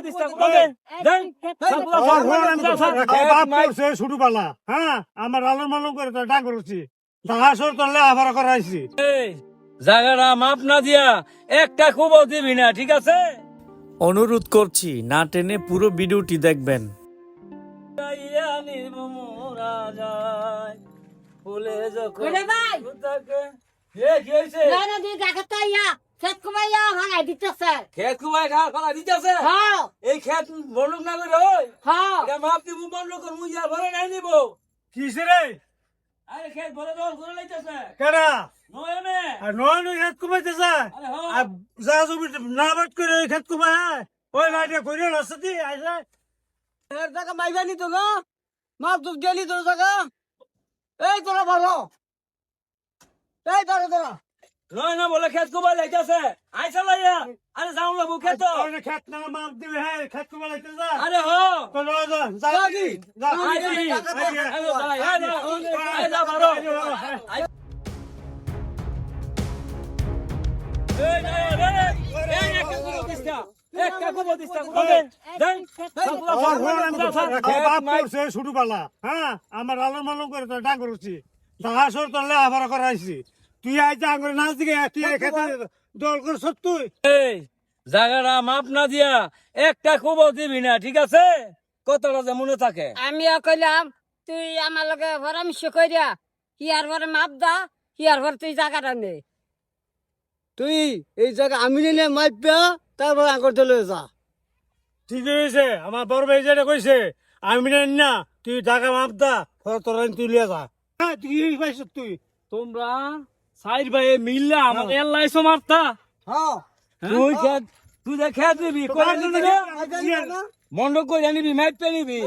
দিস্তা? দেন বাপ করছে হ্যাঁ? আমার আলম মালম করে তো ডাক করছি। দাহাসর তলে আবার করাইছি। জায়গাটা মাপ না দিয়া একটা খবর দিবি না ঠিক আছে? অনুরোধ করছি না টেনে পুরো ভিডিওটি দেখবেন। ফুলে যখন দিয়ে দেখাতে ইয়া খেত কুমাইয়া ভাঙাই দিতেছে ক্ষেত কুমায় খা ফলা দিতেছে হ্যাঁ এই ক্ষেত বন্ধক না করে ওই। হ্যাঁ এটা মাপ দিব বন্ধ কর মুই যা ভরে নাই নিব। কিসে রে? আরে ক্ষেত ভরে দল করে লাইতেছে। কেডা? নয় মে আর নয় নয় খেত কমাইতে যায় আরে যা জমি না বাদ করে ওই খেত কমায় ওই লাইটে করে রসতি আইসা এর টাকা মাইবানি তো না মাপ তো গেলি তোর টাকা এই তোরা ভালো এই তোরা তোরা না বলে ক্ষেত কুমায় লাইতেছে আইসা লাইয়া আরে যাও লাগবো ওই খেত না মাপ দিবে হ্যাঁ খেত কমাইতে যায় আরে হো তো নয় যা যা যাগি। যা আরে আরে যা এই না এই দিস্তা আমার হ্যাঁ আলম মালম করে তো ডাক করছি দাহাসর তলে আবার করাইছি তুই আইতে আঙ্গুর নাচ দিকে তুই খেতে দল করছ তুই। এই জায়গাটা মাপ না দিয়া একটা খবর দিবি না ঠিক আছে? কতটা যে মনে থাকে। আমিও কইলাম তুই আমার লগে পরামর্শ কইরা হিয়ার পরে মাপ দা হিয়ার পরে তুই জায়গাটা নে। তুই এই জায়গা আমি নিলে মাইপা তারপর আঙ্কর চলে যা। ঠিক হয়েছে আমার বড় ভাই যেটা কইছে আমি নেন না তুই টাকা মাপ দা তোর তুই লিয়ে যা। হ্যাঁ তুই পাইছ তুই। তোমরা সাইড ভাই মিললা আমার এল্লাইছো মারতা। হ্যাঁ। তুই খেত তুই যে খেত নিবি করে নিবি? না? মাইবানি মন্ড করে নিবি। ম্যাচ পে নিবি।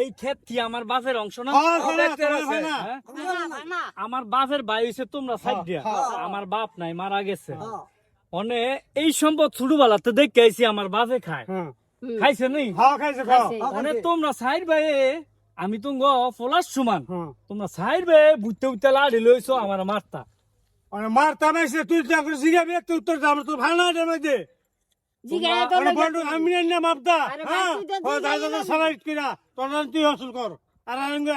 এই কি আমার বাপের অংশ না? হ্যাঁ, হ্যাঁ, হ্যাঁ, হ্যাঁ। হ্যাঁ? আমার বাপের ভাই হইছে তোমরা সাইড দিয়া। আমার বাপ নাই মারা গেছে। হ্যাঁ। অনে এই সম্পদ ছোটবেলাতে দেখে আইছি আমার বাপে খায়। হ্যাঁ। খাইছে নি? হ্যাঁ খাইছে খাও খাইছে। অনে তোমরা সাইড ভাই আমি তো ফলাস সমান। হ্যাঁ। তোমরা সাইড ভাই বুঝতে বুঝতে লাড়ি লইছো আমার মারতা। মানে মার তামাইছে তুই চাকরি জিগাবি একটু উত্তর দাম তো ভালো না। আমি আরে ভাই, হ্যাঁ দাদা। সবাই কিনা তুই হসল কর। আর আঙ্গ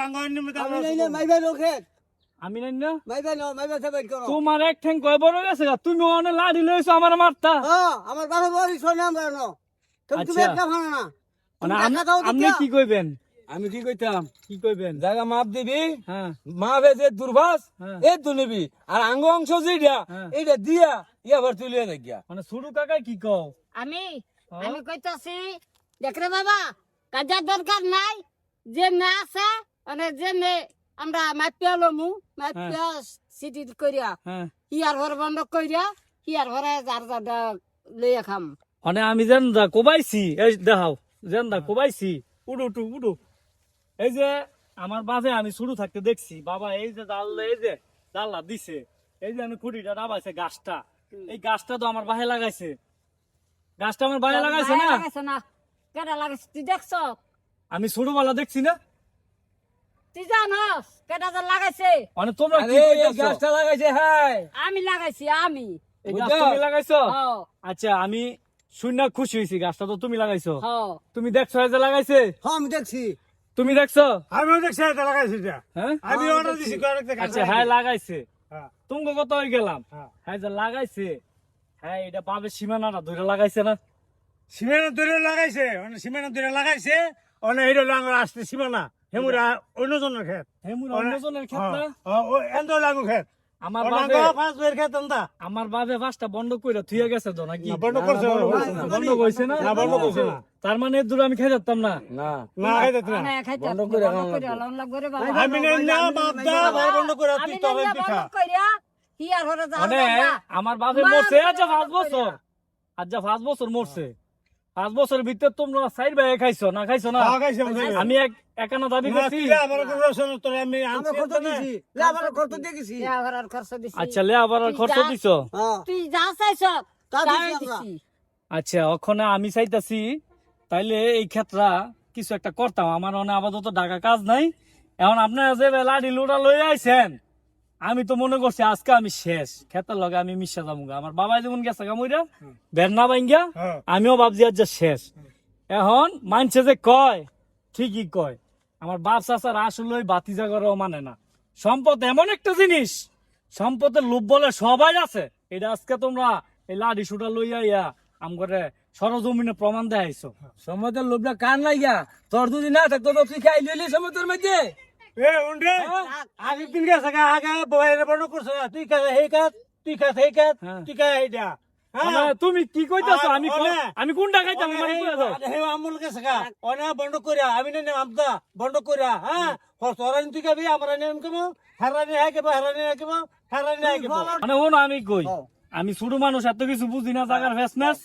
আমি নাই না মাইবা সেবাই করো। তোমার এক ঠ্যাং কয় বড় গেছে তুমি অনে লাড়ি লইছো আমার মারতা। হ্যাঁ আমার বাবা শোনে আমরা না। তুমি। একটা না আপনি কি কইবেন? আমি কি কইতাম? কি কইবেন? জায়গা মাপ দিবি হ্যাঁ। মাপে যে দুর্বাস হ্যাঁ। এই তো নিবি। আর আঙ্গ অংশ যেটা হ্যাঁ। এইটা দিয়া ইয়াবার তুলিয়া লিয়ে দেখিয়া মানে শুরু কাকাই কি কও? আমি? আমি কইতাছি দেখ রে বাবা কাজার দরকার নাই যে না আছে মানে যে নে আমরা মাপিয়া লমু মাপিয়া সিটি করিয়া হ্যাঁ। হিয়ার ঘর বন্ধ করিয়া হিয়ার ঘরে যার যার লইয়া খাম। মানে আমি যেন দা কোবাইছি এই দেখাও যেন দা কোবাইছি উডু উঠু উডু। এই যে আমার বাজে আমি শুরু থাকতে দেখছি। বাবা এই যে জাল এই যে জাল্লা দিছে এই যে আমি খুঁটিটা ডাবাইছে গাছটা। এই গাছটা তো আমার বাহে লাগাইছে। গাছটা আমার বাহে লাগাইছে না? লাগাইছে না। কেটা লাগাইছে তুই দেখছ? আমি ছোটবেলা দেখছি না? তুই জানস কেটা যে লাগাইছে? মানে তোমরা কি গাছটা লাগাইছে হাই। আমি লাগাইছি আমি। এই গাছ তুমি লাগাইছো? হ্যাঁ আচ্ছা আমি শূন্য খুশি হয়েছি গাছটা তো তুমি লাগাইছো। হ্যাঁ তুমি দেখছ এই যে লাগাইছে? হ্যাঁ আমি দেখছি। তুমি দেখছ? আমিও দেখছি এটা লাগাইছি এটা। হ্যাঁ? আমি অর্ডার দিছি আচ্ছা হ্যাঁ লাগাইছে। হ্যাঁ। তুমি কত হয়ে গেলাম? হ্যাঁ। হ্যাঁ যে লাগাইছে। হ্যাঁ এটা পাবে সীমানাটা ধরে লাগাইছে না? সীমানা ধরে লাগাইছে মানে সীমানা ধরে লাগাইছে অনে এইটা লাঙ্গর আসতে সীমানা। হেমুরা অন্যজনের ক্ষেত। হেমুরা অনে- অন্যজনের ক্ষেত না? ও এন্দ লাগু ক্ষেত। আমার পাঁচ বের পাঁচটা বন্ধ করে থুয়ে গেছে তো নাকি? বন্ধ করছে না, বন্ধ না। বন্ধ কইছে। তার মানে দূরে আমি খেয়ে যেতাম না। বন্ধ করে বাবা। আমি বাপ দা বন্ধ করে তুই তবে পিঠা। আমার বাপে মরছে আচ্ছা পাঁচ বছর। আচ্ছা পাঁচ বছর মরছে। পাঁচ বছরের ভিতরে তোমরা সাইড ভাই খাইছো না খাইছো না? হ্যাঁ। আমি এক দাবি করছি। আচ্ছা লে আবার খরচ দিছো? হ্যাঁ। তুই যা চাইছ তা তাই দিছি আমরা। দিছি আচ্ছা ওখানে আমি চাইতাছি তাইলে এই ক্ষেত্রা কিছু একটা করতাম। আমার অনেক আপাতত ডাকা কাজ নাই। এখন আপনারা যে লাডি লোটা লই আইছেন আমি তো মনে করছি আজকে আমি শেষ। খেতার লগে আমি মিশা যাব। আমার বাবা যেমন গেছে গা মইরা বেরনা বাইঙ্গা হ্যাঁ। আমিও ভাবছি আজ শেষ। এখন মানছে যে কয় ঠিকই কয়। আমার বাপ চাচার আসলে ওই বাতিজা করাও মানে না। সম্পদ এমন একটা জিনিস সম্পদের লোভ বলে সবাই আছে। এটা আজকে তোমরা এই লাডি সুটা লইয়া ইয়া আম করে সরজমিনে প্রমাণ দেখাইছো। সমতের লোভটা কান লাগিয়া তোর যদি না থাকতো তো তুই খাই লইলি সমতের মধ্যে? এ উন্ডে আগে দিন গেছে গা আগে বইরে বড় করছে তুই কা এই কাজ তুই কাজ এই কাজ হ্যাঁ। তুই কা এইটা হ্যাঁ? মানে তুমি কি কইতাছো? আমি আমি কোনটা খাইতাম মানে হে আমুল গেছে গা। অনা বন্ধ করিয়া আমি নে আমদা বন্ধ করিয়া হ্যাঁ? হসরান তুই কাবি আমরা নেম কেমো হারানি হাই কেবো হারানি হাই কেবো হারানি হাই কেবো মানে শোনো আমি কই আমি ছোট মানুষ এত কিছু বুঝি না জাগার ফেসমেস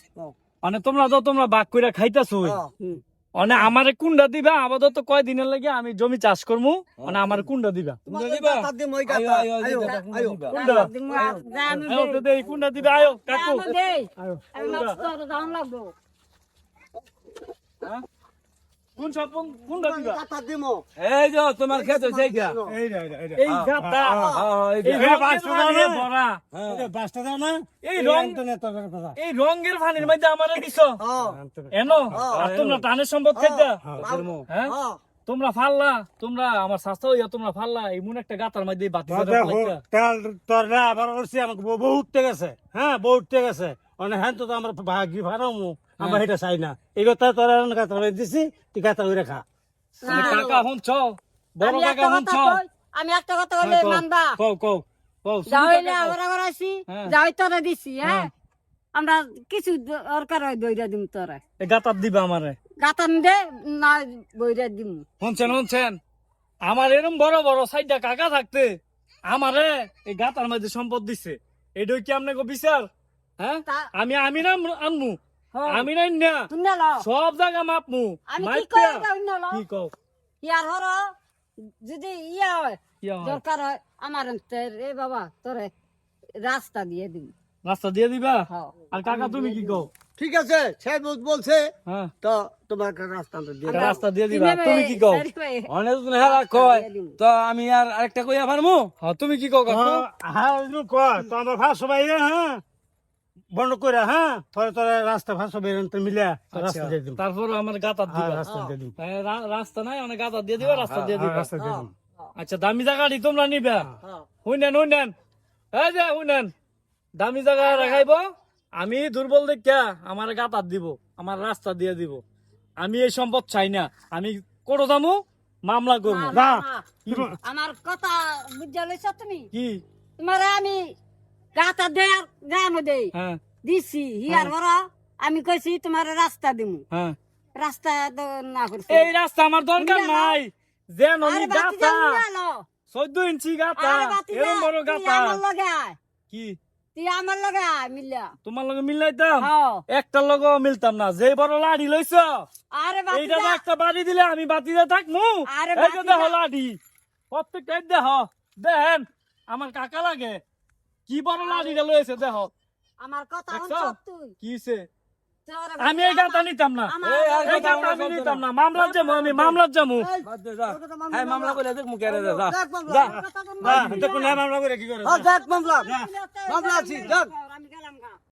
মানে তোমরা তো তোমরা বাক কইরা খাইতাছো মানে আমারে কুন্ডা দিবা আপাতত কয় দিনের লাগে আমি জমি চাষ করমু মানে আমার কুন্ডা দিবা কুন্ডা দিবা আয়ো কাকু কোন দিমো। এই যে তোমার খেত হয়েছে এই এই রে, এই রে এই গাতা হ্যাঁ, এই এই যে। এই রঙের বাসটা দাও না এই রং- এই মধ্যে আমারে দিছো? এনো? আর তোমরা টানের সম্পদ খাইতা হ্যাঁ তোমরা ফাল্লা তোমরা আমার স্বাস্থ্য হইয়া তোমরা ফাল্লা এমন একটা গাতার মধ্যে বাতি বাবা, জ্বালা হো- ফেলাইতা। তেল তোর না আবার আমাকে বহু- বহুত আছে হ্যাঁ বহুত আছে মানে হ্যাঁ তো আমার ভাগি ভাড়ামু আমার এটা চাই না। এই কথা তোর গাতা দিছি তুই গাতা ওই রেখা কাকা শুনছ বড় আমি কাকা একটা কথা শুনছ আমি একটা কথা বলে মানবা? কও কও কও যাইলে হ্যাঁ। যাই তোরা দিছি হ্যাঁ। হ্যাঁ। আমরা কিছু দরকার হয় দইরা দিম তোরা। গাতার দিবা আমারে। গাতান দে না বইরা দিম। শুনছেন শুনছেন আমার এরম বড় বড় সাইডটা কাকা থাকতে আমারে এই গাতার মধ্যে সম্পদ দিছে। এটাই কি আপনাকে বিচার? হ্যাঁ? আমি আমি না আনমু। আমি না তুমি না সব জায়গা মাপমু। আমি কি কি কও? ইয়ার হর যদি ইয়া হয় দরকার হয় আমার এ বাবা তোরে রাস্তা দিয়ে দিম রাস্তা দিয়ে দিবা? হ্যাঁ। আর কাকা তুমি কি কও? ঠিক আছে সে বলছে হ্যাঁ। তো তোমার একটা রাস্তা দিয়ে রাস্তা দিয়ে দিবা। তুমি কি কও? অনেক দিন হেলা কয়। তো আমি আর আরেকটা কইয়া পারমু? হ্যাঁ তুমি কি কও কাকু? হ্যাঁ কয় তো আমার ভাত সবাই হ্যাঁ। বন্ধ করে হ্যাঁ তোর তোর রাস্তা ভাত সবাই মিলিয়া তোর রাস্তা দিয়ে দিম তারপর আমার হ্যাঁ দিবা রাস্তা দিয়ে দিম হ্যাঁ, রাস্তা নাই অনেক গাতার দিয়ে দিবা রাস্তা দিয়ে হ্যাঁ, দিবা রাস্তা দিয়ে দিম আচ্ছা দামি জায়গাটি তোমরা নিবা। হ্যাঁ। শুনেন শুনেন এই যে শুনেন দামি জায়গা রাখাইব। আমি দুর্বল দেখা আমার গাতার দিব আমার রাস্তা দিয়ে দিব। আমি এই সম্পদ চাই না। আমি করো দামু? মামলা করব। না। আমার কথা বুঝা লইছ তুমি? কি? তোমার আমি গাতা দে আর দে। হ্যাঁ। দিছি হিয়ার হর আমি কইছি তোমার রাস্তা দিমু। হ্যাঁ। রাস্তা না করছি। এই রাস্তা আমার দরকার নাই। যে ননি গাতা ইঞ্চি গাতা এরম বড় গাতা আমার লগে কি? তুই আমার লগে আয় তোমার লগে মিলাইতাম? হ্যাঁ। একটা লগে মিলতাম না। যে বড় লাড়ি লইছ আরে বাতি এইটা যা। একটা বাড়ি দিলে আমি থাকমু? আরে বাতি দেহ যা। লাঠি দেহ দেন আমার কাকা লাগে। কি বড় লাঠিটা লয়েছে দেখো। আমার কথা শুনছ তুই? কিছে আমি এই গাতা নিতাম না। এই কথা আমি নিতাম না। মামলার যাব আমি মামলার যাব। মামলা হ্যাঁ মামলা করে দেখ মুখে যা। মামলা। করে কি করে দেখ মামলা। আছি,